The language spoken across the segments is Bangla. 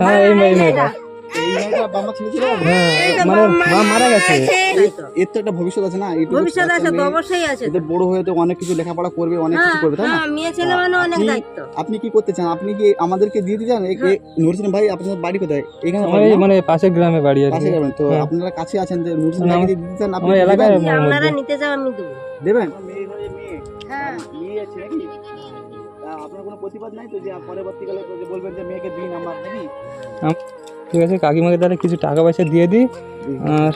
হ্যাঁ এই মেয়েটা। হ্যাঁ মানে মা মারা গেছে। এর তো একটা ভবিষ্যৎ আছে না ভবিষ্যৎ আছে তো অবশ্যই আছে। এদের বড় হয়ে তো অনেক কিছু লেখাপড়া করবে অনেক কিছু হ্যাঁ করবে তাই না? হ্যাঁ মেয়ে ছেলে মানে অনেক আপনি- দায়িত্ব। আপনি কি করতে চান? আপনি কি আমাদেরকে দিয়ে দিতে চান? নুরসিন ভাই আপনার বাড়ি কোথায়? এখানে মানে পাশের গ্রামে বাড়ি কি তো হ্যাঁ। আপনারা কাছে আছেন যে নুরসিন দিয়ে দিতে চান আপনি দেবেন? এলাকায় আপনারা নিতে যাও আমি দেবো। দেবেন? মেয়ে। হয়ে। প্রতিবাদ নাই তো যে পরবর্তীকালে বলবেন যে মেয়েকে দিন আমরা নাকি ঠিক আছে কাকিমাকে তাহলে কিছু টাকা পয়সা দিয়ে দিই আর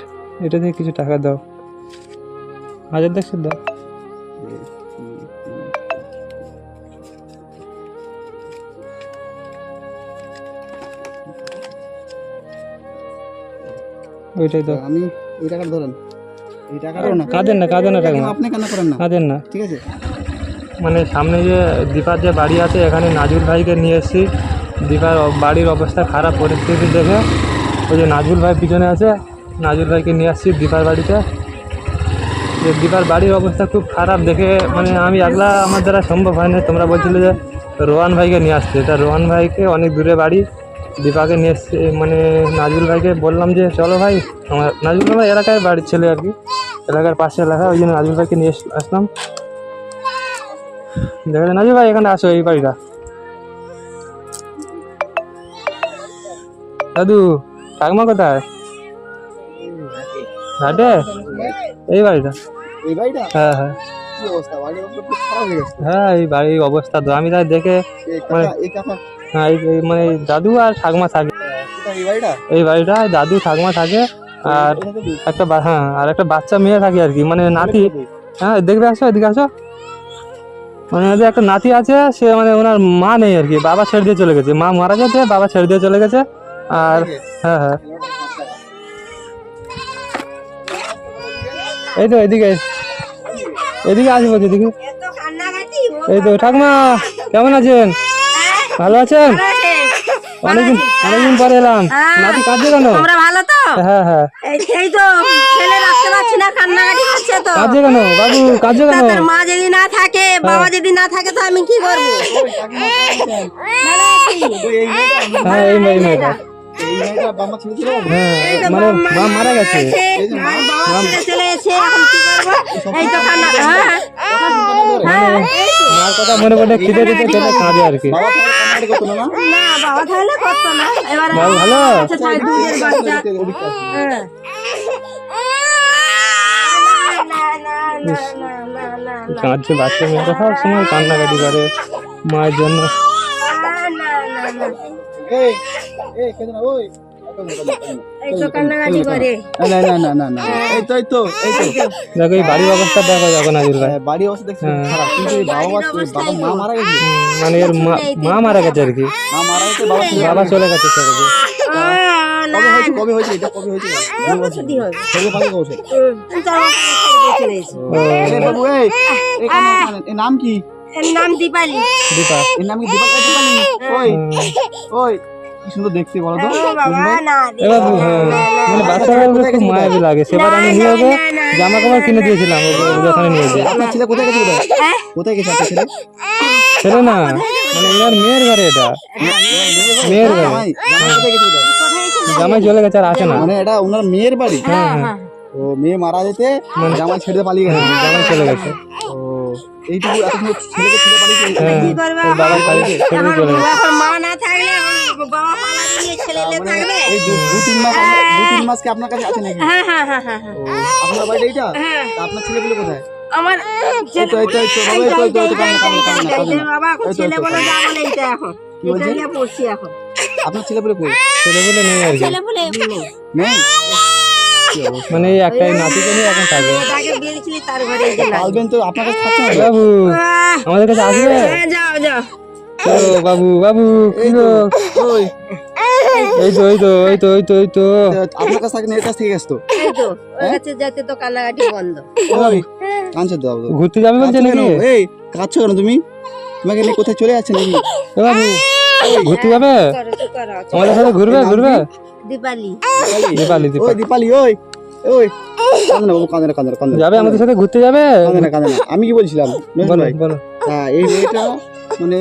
এটা দিয়ে কিছু টাকা দাও। হাজার দেড়শো দাও। ওইটাই দাও। আমি এই টাকাটা ধরেন। এই টাকাটা না কাঁদেন না কাঁদেন না টাকা আপনি কেন করেন না? কাঁদেন না। ঠিক আছে? মানে সামনে যে দীপার যে বাড়ি আছে, এখানে নাজুল ভাইকে নিয়ে এসেছি। দীপার বাড়ির অবস্থা খারাপ, পরিস্থিতি দেখে। ওই যে নাজুল ভাই পিছনে আছে, নাজুল ভাইকে নিয়ে আসছি দীপার বাড়িতে। যে দীপার বাড়ির অবস্থা খুব খারাপ দেখে মানে আমি একলা, আমার দ্বারা সম্ভব হয় না তোমরা বলছিলে যে রোহান ভাইকে নিয়ে আসতে। তা রোহান ভাইকে অনেক দূরে বাড়ি, দীপাকে নিয়ে এসছে। মানে নাজুল ভাইকে বললাম যে, চলো ভাই, আমার নাজুল ভাই এলাকায় বাড়ির ছেলে আর কি। এলাকার পাশে এলাকা, ওই জন্য নাজুল ভাইকে নিয়ে আসলাম। দেখা যায় নাজুল ভাই এখানে আসো এই বাড়িটা। দাদু ঠাকুমা কোথায়? ঘাটে? এই বাড়িটা। এই বাড়িটা? হ্যাঁ হ্যাঁ। হয়ে এই বাড়ির অবস্থা তো। আমি তাই দেখে কাকা হ্যাঁ এই এই মানে দাদু আর ঠাকুমা থাকে। এই বাড়িটা? দাদু ঠাকুমা থাকে। আর একটা হ্যাঁ আর একটা বাচ্চা মেয়ে থাকে আর কি। মানে নাতি হ্যাঁ দেখবে আসো এদিকে আসো। মানে ওদের একটা নাতি আছে সে মানে ওনার মা নেই আর কি বাবা ছেড়ে দিয়ে চলে গেছে। মা মারা গেছে বাবা ছেড়ে দিয়ে চলে গেছে আর হ্যাঁ হ্যাঁ। এই তো এদিকে এদিকে আসি বলছি এদিকে। এই তো ঠাকুমা কেমন আছেন? ভালো আছেন? অনেকদিন অনেকদিন পরে এলাম। হ্যাঁ। নাতি কাঁদছে কেন? ভালো হ্যাঁ হ্যাঁ এই এই তো ছেলে রাখতে পারছি না কান্নাকাটি করছে তো। কাঁদছে কেন? বাবু কাঁদছে কেন? তোর মা যদি না থাকে বাবা যদি না থাকে তো আমি কি করব? মানে হ্যাঁ এই মেয়ে- মেয়েটা হ্যাঁ মানে মারা গেছে। ছেলে এখন কি এই তো কান্না হ্যাঁ হ্যাঁ এই তো। মার কথা মনে পড়ে খিদে দিতে চলে কাঁদে আর কি বাবা কান্নাকাটি না না না বাবা তাহলে করতো না এবার ভালো আচ্ছা বাচ্চা। হ্যাঁ। কাঁদছে বাচ্চা সব সময় কান্নাকাটি করে মায়ের জন্য না, না, না, না। এই এই কেন ওই না, না, না। না না না। না না বাড়ির অবস্থা দেখো আজির ভাই হ্যাঁ, বাড়ি অবস্থা দেখছি হ্যাঁ। মা- মারা গেছে? মানে এর মা মা মারা গেছে আর কি। মা মারা গেছে বাবা চলে গেছে। না, কবে হয়েছে এটা কবে নাম কি? নাম দীপালি। দীপা এর নাম কি? দীপালি ওই ওই। কি সুন্দর দেখতে বলো তো। বাবা এবার হ্যাঁ মানে বাচ্চাগুলো খুব মায়াবী লাগে। সেবার আমি নিয়ে ওকে জামা কাপড় কিনে দিয়েছিলাম ওখানে নিয়ে যেয়ে আপনার ছেলে কোথায় গেছে কোথায় হ্যাঁ? কোথায় গেছে আপনার ছেলে? ছেলে না মানে এনার মেয়ের ঘরে এটা। মেয়ের ঘরে জামাই চলে গেছে আর আসে না। মানে এটা ওনার মেয়ের বাড়ি? হ্যাঁ, হ্যাঁ। ও মেয়ে মারা যেতে জামাই ছেড়ে পালিয়ে গেছে। জামাই চলে গেছে। ও এইটুকু এত সুন্দর ছেলেকে ছেড়ে পালিয়ে গেছে। হ্যাঁ বাড়ি ছেড়ে চলে গেছে এখন মা না থাকলে এখন বাবা পালা দিয়ে ছেলে থাকবে? এই দু দু তিন মাস দু তিন মাস কি আপনার কাছে আছে নাকি? হ্যাঁ হ্যাঁ হ্যাঁ হ্যাঁ হ্যাঁ। আপনার এইটা? হ্যাঁ। আপনার ছেলেগুলো কোথায়? আমার ছেলে বলে যাব না এইটা এখন। এটা নিয়ে পড়ছি এখন। আপনার কই? ছেলে বলে নেই আর ছেলে বলে নেই? মানে একটাই নাতিকে নিয়ে এখন থাকে তার ঘরে তো আপনার কাছে আমাদের কাছে আসবে? হ্যাঁ, যাও যাও। বাবু বাবু এই তো ওই। এই তো এই তো এই তো এই তো এই তো। আপনার কাছে থাকে কাছ থেকে গেছে তো? এই তো ওর কাছে যেতে তো কান্নাকাটি বন্ধ। ওই কাঁদছে তো বাবু? ঘুরতে যাবে বলছে নাকি? এই কাঁদছো কেন তুমি? তোমাকে নিয়ে কোথায় চলে যাচ্ছে নাকি? বাবু ঘুরতে যাবে? করো আমাদের সাথে ঘুরবে ঘুরবে? দীপালি। দীপালি দীপালি। ওই দীপালি ওই ওই। কাঁদে না কাঁদে না কাঁদে না কাঁদে যাবে আমাদের সাথে ঘুরতে যাবে? কাঁদে না কাঁদে না। আমি কি বলছিলাম? বলো বলো। হ্যাঁ এই মেয়েটা মানে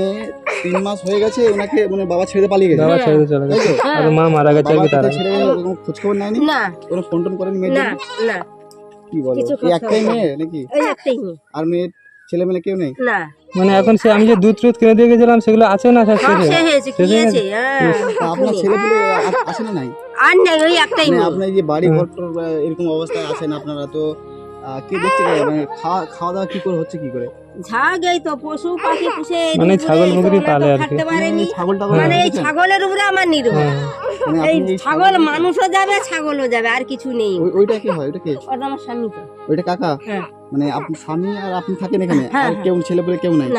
তিন মাস হয়ে গেছে ওনাকে মানে বাবা ছেড়ে পালিয়ে গেছে। বাবা ছেড়ে চলে গেছে। আর মা মারা গেছে আর কি তার ছেড়ে গেছে কোনো খোঁজ খবর নেয়নি? না। কোনো ফোন টোন করেন মেয়ে না? না। কি বলো? এই একটাই মেয়ে নাকি? ওই একটাই মেয়ে। আর মেয়ের ছেলে মেয়ে কেউ নেই? না। মানে এখন সে আমি যে দুধ টুধ কিনে দিয়ে গেছিলাম সেগুলো আছে না স্যার কি আছে হ্যাঁ। আপনার ছেলে পেলে আসে না নাই? আর নেই ওই একটাই মানে মেয়ে। আপনার যে বাড়ি ঘর এরকম অবস্থায় আছেন আপনারা তো কি দেখতে পারে মানে খাওয়া খাওয়া দাওয়া কি করে হচ্ছে কি করে? তো পশু পাখি পুষে মানে ছাগল এই বকরি পালে আর কি। খাটতে পারিনি। ছাগল টাগল মানে এই ছাগলের উপরে আমার নির্ভর। হ্যাঁ। মানে এই ছাগল মানুষও যাবে ছাগলও যাবে আর কিছু নেই। ওইটা কি হয়? ওইটা কি? ওটা আমার স্বামী তো। ওইটা কাকা? হ্যাঁ। মানে আপনি স্বামী আর আপনি থাকেন এখানে? হ্যাঁ, আর। কেউ ছেলে পেলে কেউ নাই।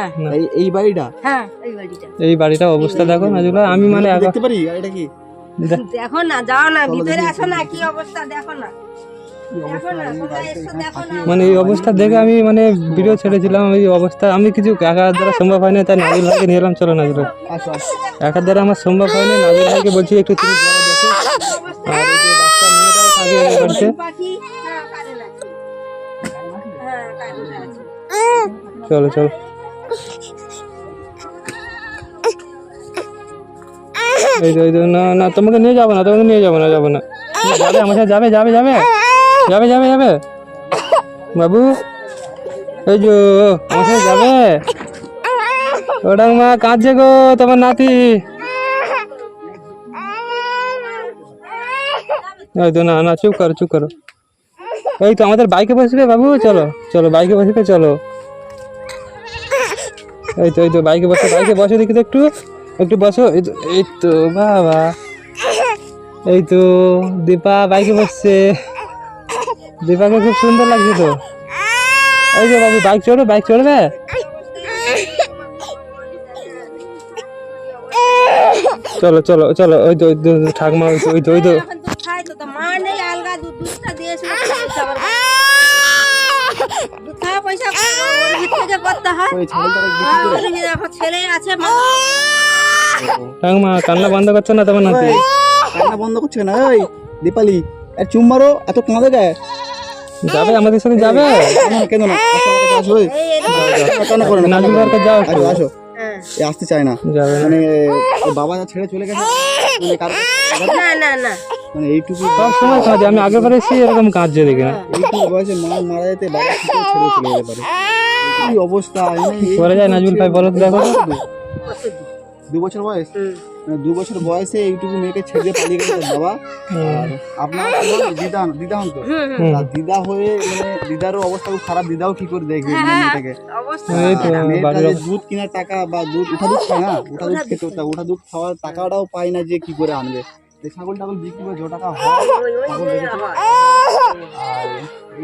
এই বাড়িটা? হ্যাঁ এই বাড়িটা। এই বাড়িটা অবস্থা দেখো নাজুলা। আমি মানে দেখতে পারি? আর এটা কি? দেখো। না যাও না ভিতরে আসো না কি অবস্থা দেখো না। মানে এই অবস্থা দেখে আমি মানে ভিডিও ছেড়েছিলাম এই অবস্থা। আমি কিছু একার দ্বারা সম্ভব হয়নি তাই নাজুল ভাইকে নিয়ে এলাম চলো নাজুল একার দ্বারা আমার সম্ভব হয়নি নাজুল ভাইকে বলছি একটু তুমি হ্যাঁ হ্যাঁ চলো চলো এই তো এই তো না না তোমাকে নিয়ে যাব না তোমাকে নিয়ে যাব না যাব না। যাবে আমার সাথে যাবে যাবে যাবে। যাবে যাবে যাবে। বাবু, এই যে সাথে যাবে? ওটা মা কাঁদছে গো, তোমার নাতি। এই তো, না না, চুপ করো চুপ করো। এই তো, আমাদের বাইকে বসবে বাবু, চলো চলো, বাইকে বসবে, চলো। এই তো এই তো, বাইকে বসো বাইকে বসো দেখি তো একটু একটু বসো। এই তো এই তো, বাবা। এই তো, দীপা বাইকে বসছে। দীপাকে খুব সুন্দর লাগছে তো। এই যে বাবু বাইক চড়বে বাইক চড়বে? চলো চলো চলো, ওই তো ঠাকমা, ওই তো ওই তো ওই তো। কান্না বন্ধ করছ না তোমার কান্না বন্ধ করছে না দীপালি এক চুম মারো, এত কাঁদে গায়ে যাবে? আমাদের সাথে যাবে? কেন না? আসো আমার কাছে আসো ওই। এই এরকম কান্না করো না নাজুল কান্না করো ভাইকে যাও আসো হ্যাঁ। এ আসতে চায় না। যাবে মানে বাবা যা ছেড়ে চলে গেছে মানে না না না। মানে এইটুকু সব সময় কাঁদে আমি আগের বারে এসেছি এরকম কাঁদছে দেখি না। এইটুকু বয়সে মা মারা যেতে বাবা ছেড়ে চলে যেতে পারে? কি অবস্থা? করে যায় নাজুল ভাই বলো দেখো। দু বছর বয়স? মানে দু বছর বয়সে এইটুকু মেয়েকে ছেড়ে পালিয়ে গেছে বাবা। আর আপনার দিদা দিদা হন তো? দিদা হয়ে মানে দিদারও অবস্থা খুব খারাপ দিদাও কি করে দেখবে মেয়েটাকে। দুধ কেনার টাকা বা দুধ উঠা দুধ খায় না? উঠা দুধ খেতে ওঠা উঠা দুধ খাওয়ার টাকাটাও পায় না যে কি করে আনবে। ছাগল টাগল বিক্রি করে যে টাকা হয়। আর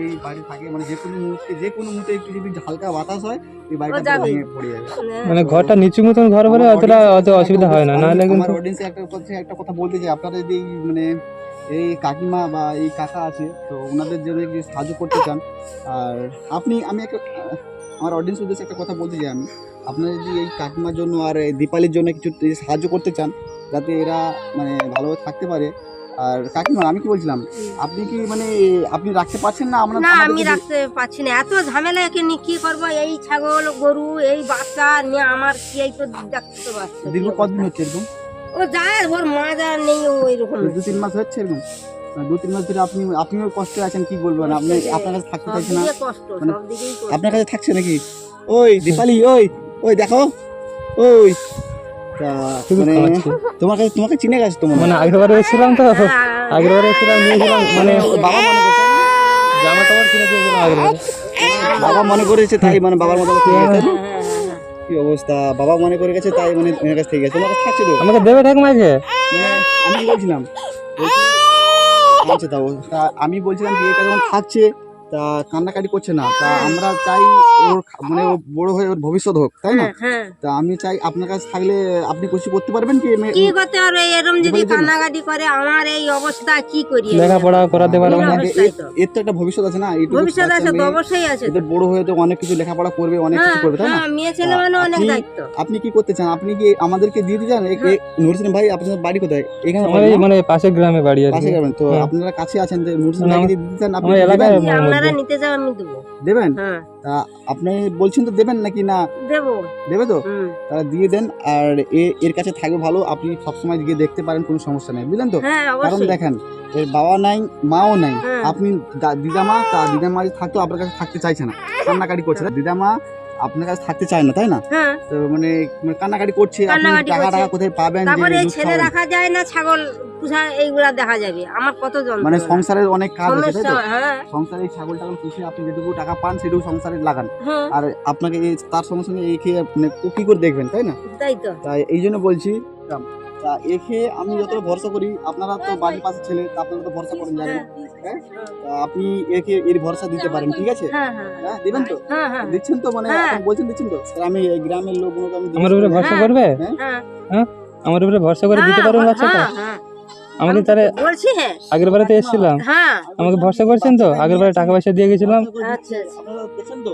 এই বাড়ি থাকে মানে যে কোনো মুহূর্তে যে কোনো মুহূর্তে একটু যদি হালকা বাতাস হয় এই বাড়িটা ভেঙে পড়ে যাবে। মানে ঘরটা নিচু মতন ঘর বলে অতটা অত অসুবিধা হয় না নাহলে আমার কিন্তু অডিয়েন্সে একটা কথা একটা কথা বলতে চাই। আপনারা যদি এই মানে এই কাকিমা বা এই কাকা আছে তো ওনাদের জন্য যদি সাহায্য করতে চান আর আপনি আমি একটা আমার অডিয়েন্স উদ্দেশ্যে একটা কথা বলতে চাই আমি। আপনারা যদি এই কাকিমার জন্য আর এই দীপালির জন্য কিছু সাহায্য করতে চান যাতে এরা মানে ভালোভাবে থাকতে পারে। আর কাকিমা আমি কি বলছিলাম? আপনি কি মানে আপনি রাখতে পারছেন না আমরা না আমি রাখতে পারছি না। এত ঝামেলা একে নিয়ে কি করব? এই ছাগল গরু এই বাচ্চা নিয়ে আমার কি এই তো দেখতে পাচ্ছি? দীর্ঘ কতদিন হচ্ছে এরকম? ও যায় ওর মা যা নেই ও এরকম দু তিন মাস হচ্ছে এরকম? দু তিন মাস ধরে আপনি আপনিও কষ্টে আছেন কি বলবেন আপনি আপনার কাছে থাকতে চাইছেন না? মানে আপনার কাছে থাকছে নাকি? ওই দীপালি ওই ওই দেখো ওই। মানে। তোমার কাছে তোমাকে চিনে গেছে তোমার মানে আগেরবারে এসেছিলাম তো বারে এসেছিলাম নিয়েছিলাম মানে বাবা মনে করছে জামা কাপড় কিনে দিয়েছিলাম আগের বাবা মনে করেছে তাই মানে বাবার মতো হ্যাঁ, হ্যাঁ, হ্যাঁ। কি অবস্থা? বাবা মনে করে গেছে তাই মানে এর কাছে থেকে গেছে। তোমার কাছে থাকছে তো? আমাকে দেবে ঠাকুমাকে মানে আমি বলছিলাম? আমি বলছিলাম এটা যখন থাকছে তা কান্নাকাটি করছে না। তা আমরা চাই ওর মানে ও বড় হয়ে ওর ভবিষ্যৎ হোক তাই না? হ্যাঁ তা আমি চাই আপনার কাছে থাকলে আপনি কিছু করতে পারবেন কি? কি করতে পারবে এরম যদি কান্নাকাটি করে আমার এই অবস্থা কি করি? লেখাপড়া করাতে পারব না। এর- তো। একটা ভবিষ্যৎ আছে না এইটুকু ভবিষ্যৎ আছে তো অবশ্যই আছে। তো। এদের বড় হয়ে তো অনেক কিছু লেখাপড়া করবে অনেক কিছু হ্যাঁ করবে তাই না? হ্যাঁ মেয়ে ছেলে মানে অনেক আপনি- দায়িত্ব। আপনি কি করতে চান? আপনি কি আমাদেরকে দিয়ে দিতে চান? নুরসিন ভাই আপনার বাড়ি কোথায়? এখানে মানে পাশের গ্রামে বাড়ি আছে। পাশে যাবেন তো হ্যাঁ। আপনারা কাছে আছেন যে নুরসিন ভাই দিয়ে দিতে চান আপনি এলাকায় যারা নিতে যাও আমি দেবো। দেবেন? হ্যাঁ। তা আপনি বলছেন তো দেবেন নাকি না? দেবো। দেবে তো? তাহলে দিয়ে দেন আর এর কাছে থাকবে ভালো আপনি সবসময় গিয়ে দেখতে পারেন কোনো সমস্যা নেই বুঝলেন তো? হ্যাঁ কারণ দেখেন এর বাবা নাই মাও নাই। হ্যাঁ। আপনি দিদামা তা দিদামা যে থাকতো আপনার কাছে থাকতে চাইছে না কান্নাকাটি করছে দিদামা আপনার কাছে থাকতে চায় না তাই না? হ্যাঁ। তো মানে মানে কান্নাকাটি করছে আপনি কান্নাকাটি টাকা করছে। টাকা কোথায় পাবেন যে তারপরে এই ছেলে? রাখা যায় না ছাগল পুষা এইগুলা দেখা যাবে। আমার কত যন্ত্রণা। মানে সংসারের অনেক কাজ আছে তাই সমস্যা তো হ্যাঁ। সংসারে এই ছাগল টাগল পুষে আপনি যেটুকু টাকা পান সেটুকু সংসারে লাগান। হ্যাঁ আর আপনাকে এই তার সঙ্গে সঙ্গে খেয়ে মানে ও কি করে দেখবেন তাই না? তাই তো। তাই এই জন্য বলছি তা এ খেয়ে আমি যতটা ভরসা করি আপনারা তো বাড়ির পাশে ছেলে তা আপনারা তো ভরসা করেন জানেন। হ্যাঁ? আপনি একে এর ভরসা দিতে পারেন ঠিক আছে? হ্যাঁ হ্যাঁ হ্যাঁ। দিবেন তো? হ্যাঁ হ্যাঁ। দিচ্ছেন তো মানে হ্যাঁ। বলছেন দিচ্ছেন তো? স্যার আমি এই গ্রামের লোকগুলোকে আমি আমার উপরে ভরসা। করবে? হ্যাঁ। আমার উপরে ভরসা করে দিতে পারবেন বাচ্চাটা। আমাকে তাহলে হ্যাঁ। আগের বারে তো এসেছিলাম। হ্যাঁ। আমাকে ভরসা করছেন তো? আগের বারে টাকা পয়সা দিয়ে গেছিলাম। আচ্ছা আচ্ছা, আচ্ছা। আপনারা দেখছেন তো?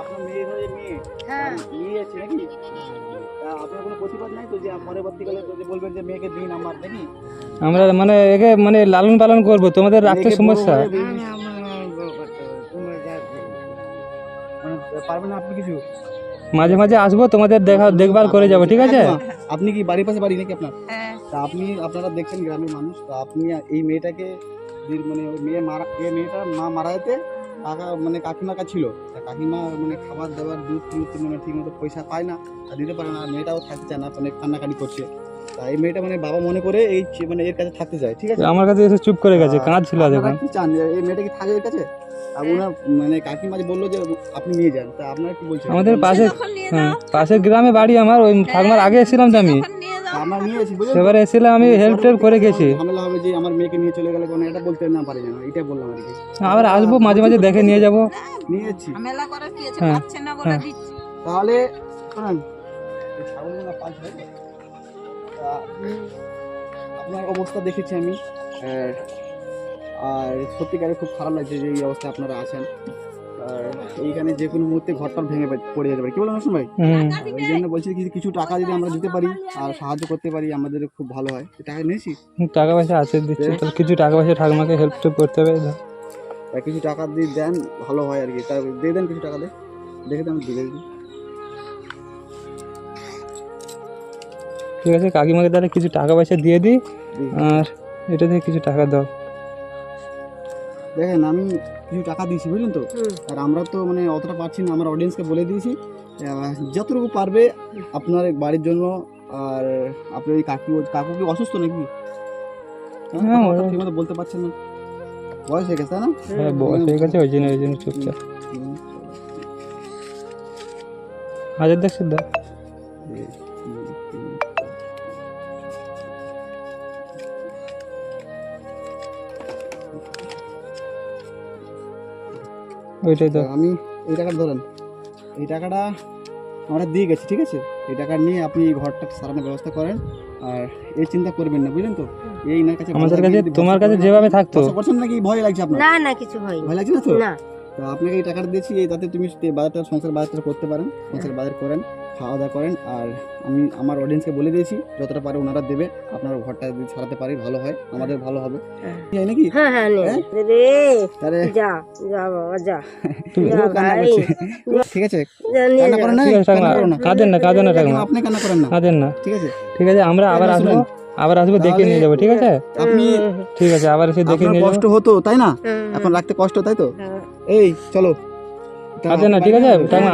আপনার মেয়ে হয়ে মেয়ে। হ্যাঁ। মেয়ে আছে নাকি? তা আপনার কোনো প্রতিবাদ নাই তো যে পরবর্তীকালে যে বলবেন যে মেয়েকে দিন আমার মানে একে মানে লালন পালন করব তোমাদের রাখতে সমস্যা। মানে পারবেন আপনি কিছু? মাঝে মাঝে আসব তোমাদের দেখা দেখভাল করে যাব ঠিক আছে? আপনি কি বাড়ির পাশে বাড়ি নাকি আপনার? হ্যাঁ। তা আপনি আপনারা দেখছেন গ্রামের মানুষ তো আপনি এই মেয়েটাকে মানে মেয়ে মারা এই মেয়েটা মা মারা যেতে কাকা মানে কাকিমার কাছে ছিল। তা কাকিমা মানে খাবার দাবার দুধ টুধ মানে ঠিক মতো পয়সা পায় না আর দিতে পারে না। আর মেয়েটাও থাকতে চায় না মানে কান্নাকাটি করছে। তা এই মেয়েটা মানে বাবা মনে করে এই মানে এর কাছে থাকতে চায় ঠিক আছে? আমার কাছে এসে চুপ করে গেছে কাঁদ ছিল আপনারা দেখুন কি চান? এই মেয়েটা কি থাকে এর কাছে? আর ওনার মানে কাকিমা যে বলল যে আপনি নিয়ে যান তা আপনারা কি বলছেন? আমাদের পাশে হ্যাঁ পাশের গ্রামে বাড়ি আমার ওই ঠাকুমার আগে এসেছিলাম তো আমি। আমরা নিয়ে এসেছি বুঝলেন? সেবারে আমি হেল্প টেল্প করে গেছি ঝামেলা হবে যে আমার মেয়েকে নিয়ে চলে গেলে কোনো? এটা বলতে না পারি না এটা বললাম আর কি। আবার আসব মাঝে মাঝে দেখে নিয়ে যাব। নিয়ে যাচ্ছি ঝামেলা করে কি আছে হ্যাঁ, পাচ্ছে না বলে হ্যাঁ। দিচ্ছি। তাহলে শোনেন হয়। আপনার অবস্থা দেখেছি আমি। আর আর সত্যিকারে খুব খারাপ লাগছে যে এই অবস্থায় আপনারা আছেন। আর এইখানে যে কোনো মুহূর্তে ঘরটার ভেঙে পড়ে- যেতে পারে। কি বলেন ভাই? এই জন্য বলছি কিছু কিছু টাকা যদি আমরা দিতে পারি আর সাহায্য করতে পারি আমাদের খুব ভালো হয়। টাকা নিয়েছি? টাকা পয়সা আছে দিচ্ছি। তাহলে কিছু টাকা পয়সা ঠাকুমাকে হেল্প করতে হবে তা কিছু টাকা দিয়ে দেন ভালো হয় আর কি। তা দিয়ে দেন কিছু টাকা দে। দেখে দেন দিয়ে দিন ঠিক আছে কাকিমাকে তাহলে কিছু টাকা পয়সা দিয়ে দিই দিই। আর এটা থেকে কিছু টাকা দাও। দেখেন আমি কিছু টাকা দিয়েছি বুঝলেন তো? আর আমরা তো মানে অতটা পারছি না আমার অডিয়েন্সকে বলে দিয়েছি। যতটুকু পারবে আপনার বাড়ির জন্য আর আপনার ওই কাকু কাকু কি অসুস্থ নাকি? হ্যাঁ, হ্যাঁ, ঠিকমতো বলতে পারছেন না। বয়স হয়ে গেছে তাই না? হ্যাঁ বয়স হয়ে গেছে ওই জন্য ওই জন্য চুপচাপ। হাজার দাও। ওইটাই তো। আমি এই টাকাটা ধরেন এই টাকাটা আমরা দিয়ে গেছি ঠিক আছে? এই টাকা নিয়ে আপনি এই ঘরটা সারানোর ব্যবস্থা করেন আর এই চিন্তা করবেন না বুঝলেন তো? এই না কাছে আমাদের কাছে তোমার কাছে যেভাবে থাকতো। ভরসা নাকি ভয় লাগছে আপনার? না না কিছু হয়নি ভয় লাগছে না তো? না। তো আপনাকে এই টাকাটা দিয়েছি এই তাতে তুমি বাজারটা সংসার বাজারটা করতে পারেন সংসার বাজার করেন। খাওয়া দাওয়া করেন আর আমি আমার অডিয়েন্সকে বলে দিয়েছি যতটা পারে ওনারা দেবে। আপনার ঘরটা যদি ছাড়াতে পারি ভালো হয়। আমাদের ভালো হবে। হ্যাঁ। নাকি? হ্যাঁ হ্যাঁ হ্যাঁ? রে যা যা বাবা যা। ঠিক আছে। কান্না করেন না ঠিক আছে ঠাকুমা কান্না করো না। কাঁদেন না কাঁদেন না আপনি কান্না করেন না। কাঁদেন না। ঠিক আছে। ঠিক আছে আমরা আবার আসব আবার আসব দেখে নিয়ে যাব ঠিক আছে? আপনি ঠিক আছে আবার এসে দেখে আপনার নিয়ে কষ্ট হতো তাই না? এখন রাখতে কষ্ট তাই তো। এই চলো। কাঁদেন না? ঠিক আছে?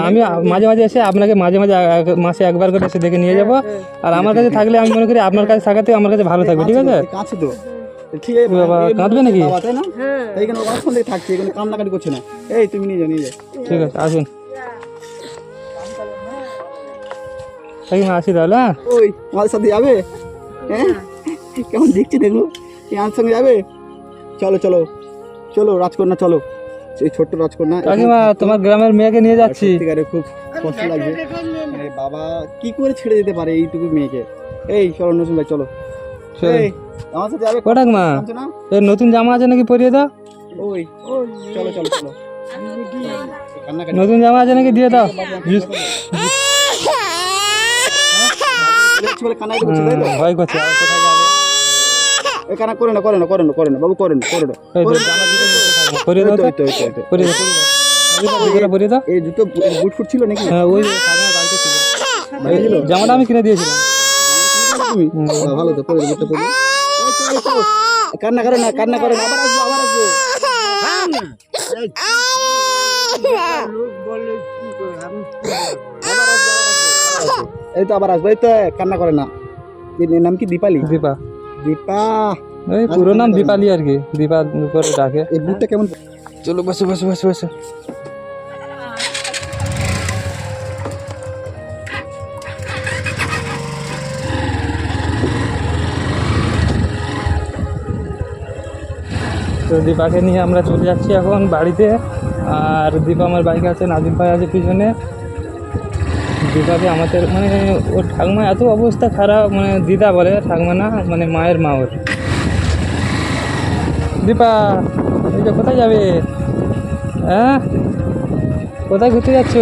আমি মাঝে মাঝে এসে আপনাকে মাঝে মাঝে মাসে একবার করে এসে দেখে নিয়ে যাব। আর আমার কাছে থাকলে আমি মনে করি আপনার কাছে থাকাতে আমার কাছে ভালো থাকবে ঠিক আছে? কাছে তো। ঠিক আছে বাবা, কাঁদবে নাকি? তাই না? হুম। এইখানে অনেকক্ষণ থেকে থাকছে এখানে কান্নাকাটি করছে না। এই তুমি নিয়ে যাও নিয়ে যাও। ঠিক আছে আসুন। কাকিমা আসি তাহলে হ্যাঁ? ওই আমাদের সাথে যাবে? হ্যাঁ? কেমন দেখছে এই আমার সঙ্গে যাবে? চলো চলো। চলো রাজকন্যা চলো। এই ছোট্ট রাজকন্যা কাকিমা তোমার গ্রামের মেয়েকে নিয়ে যাচ্ছি। সত্যিকারে খুব কষ্ট লাগছে। বাবা কি করে ছেড়ে দিতে পারে এইটুকু মেয়েকে? এই চলো নতুন ভাই চলো। চলো। এই আমার সাথে যাবে? ও ঠাকুমা এই নতুন জামা আছে নাকি পরিয়ে দাও? ওই চলো চলো চলো। নতুন জামা আছে নাকি দিয়ে দাও? হুম, ভয় করছে। কোথায় যাবে? এই করে না করে না করে না করে না বাবু করে না করে না পরিয়ে দাও তো, দাও এই জুতো বুট ফুট ছিল নাকি? হ্যাঁ ওই যে বাড়িতে ছিল। জামাটা আমি কিনে দিয়েছিলাম। ভালো তো পরে বুটটা পরে এই তো, কান্না করে না কান্না করে না আবার আসব আবার আসব। এই তো আবার আসব এই তো কান্না করে না। এর নাম কি? দীপালি? দীপা। দীপা। এই পুরো নাম দীপালি আর কি দীপা করে ডাকে। এই বুটটা কেমন? চলো বসো বসো বসো বসো। তো দীপাকে নিয়ে আমরা চলে যাচ্ছি এখন বাড়িতে। আর দীপা আমার বাইক আছে নাজিম ভাই আছে পিছনে। দীপাকে আমাদের মানে ওর ঠাকুমা এত অবস্থা খারাপ মানে দিদা বলে ঠাকুমা না মানে মায়ের মা ওর। দীপা যে কোথায় যাবে? হ্যাঁ? কোথায় ঘুরতে যাচ্ছ?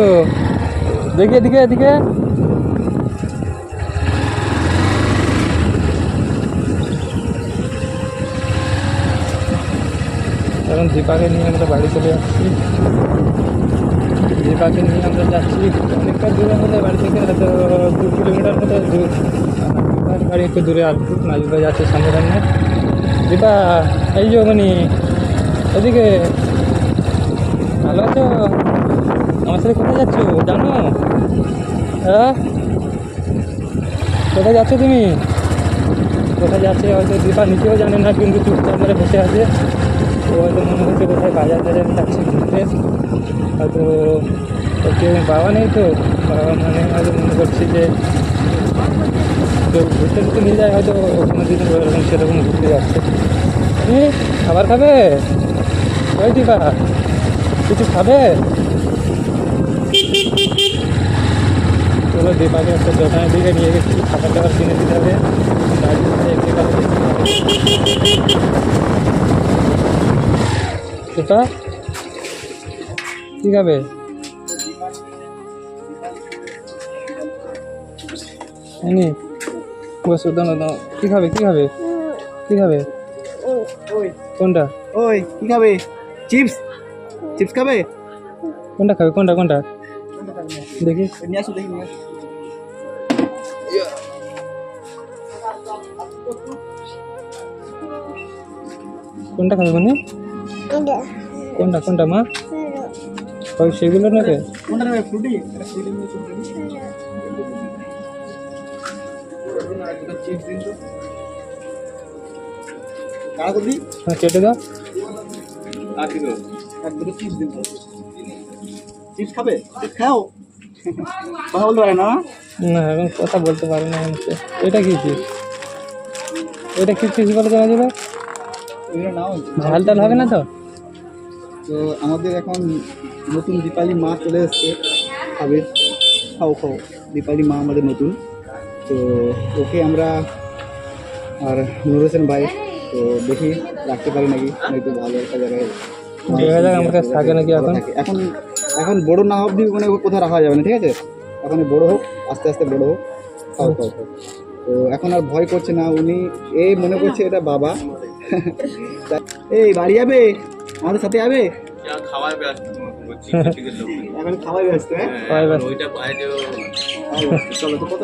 দেখি এদিকে এদিকে। এখন দীপাকে নিয়ে আমরা বাড়ি চলে যাচ্ছি। দীপাকে নিয়ে আমরা যাচ্ছি। অনেকটা দূরের মধ্যে বাড়ি থেকে হয়তো দু কিলোমিটার মতো দূর। বাড়ি একটু দূরে আর নাজুবা যাচ্ছে সামনে সামনে দীপা, এই যে মানে এদিকে। ভালো আছো? আমার সাথে কোথায় যাচ্ছ? জানো? হ্যাঁ? কোথায় যাচ্ছ তুমি? কোথায় যাচ্ছে হয়তো দীপা নিজেও জানে না, কিন্তু চুপচাপ করে বসে আছে। ও হয়তো মনে হচ্ছে কোথায় বাজার টাজার যাচ্ছে ঘুরতে। হয়তো কেউ বাবা নেই তো, বাবা মানে হয়তো মনে করছি যে কেউ ঘুরতে ঘুরতে নিয়ে যায়, হয়তো কোনো দিন ওরকম সেরকম ঘুরতে যাচ্ছে। খাবার খাবে? ওই দীপা কিছু খাবে? চলো দীপাকে একটা দোকানের দিকে নিয়ে গেছি, খাবার দাবার কিনে দিতে হবে। দীপা কী খাবে? বসো দাও দাও কী খাবে কী খাবে? কী খাবে? ওই কোনটা? ওই কি খাবে? চিপস? চিপস খাবে? কোনটা খাবে? কোনটা কোনটা? দেখি। দেখি কোনটা খাবে মানে? কোনটা কোনটা মা? ওই সেগুলো নেবে? চিপস হ্যাঁ কেটে দাও। এক দুটো চিপস দিন চিপস খাবে? খাও। কথা বলতে পারে না? না এখন কথা বলতে পারে না হচ্ছে এটা কি চিজ এটা কি চিজ বলে জানা যাবে? ঝাল টাল হবে না তো? তো আমাদের এখন নতুন দীপালি মা চলে এসছে খাবে খাও খাও। দীপালি মা আমাদের নতুন। তো ওকে আমরা আর নুর হোসেন ভাই তো দেখি রাখতে পারি নাকি? নয়তো ভালো একটা জায়গায় দেখা যাক থাকে নাকি এখন? এখন এখন বড় না অবধি মানে ওকে কোথাও রাখা যাবে না ঠিক আছে? এখন বড় হোক আস্তে আস্তে বড় হোক খাও খাও খাও। তো এখন আর ভয় করছে না উনি এই মনে করছে এটা বাবা। এই বাড়ি যাবে? আমাদের সাথে যাবে? এখন খাওয়াই ব্যস্ত হ্যাঁ। চলো তো কত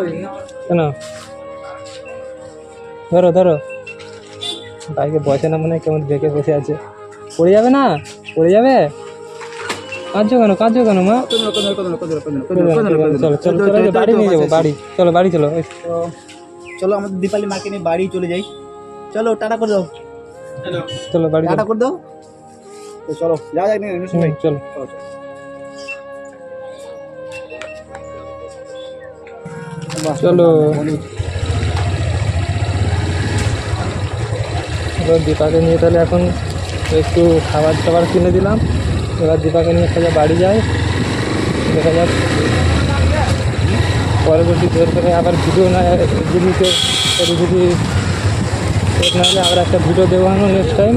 কেন? ধরো ধরো। বাইকে বসে না মনে হয় কেমন বেঁকে বসে আছে। পড়ে যাবে না? পড়ে যাবে? কাঁদছো কেন? কাঁদছো কেন মা? চলো চলো চলো বাড়ি নিয়ে যাব বাড়ি। চলো বাড়ি চলো চলো আমাদের দীপালি মাকে নিয়ে বাড়ি চলে যাই। চলো টাটা করে দাও। চলো বাড়ি টাটা করে দাও। তো চলো যা যাক ভাই চলো। চলো এবার দীপাকে নিয়ে তাহলে এখন একটু খাবার টাবার কিনে দিলাম। এবার দীপাকে নিয়ে সোজা বাড়ি যাই। দেখা যাক। পরবর্তী জোর করে আবার ভিডিও না যদি কেউ যদি নাহলে আবার একটা ভিডিও দেবো নেক্সট টাইম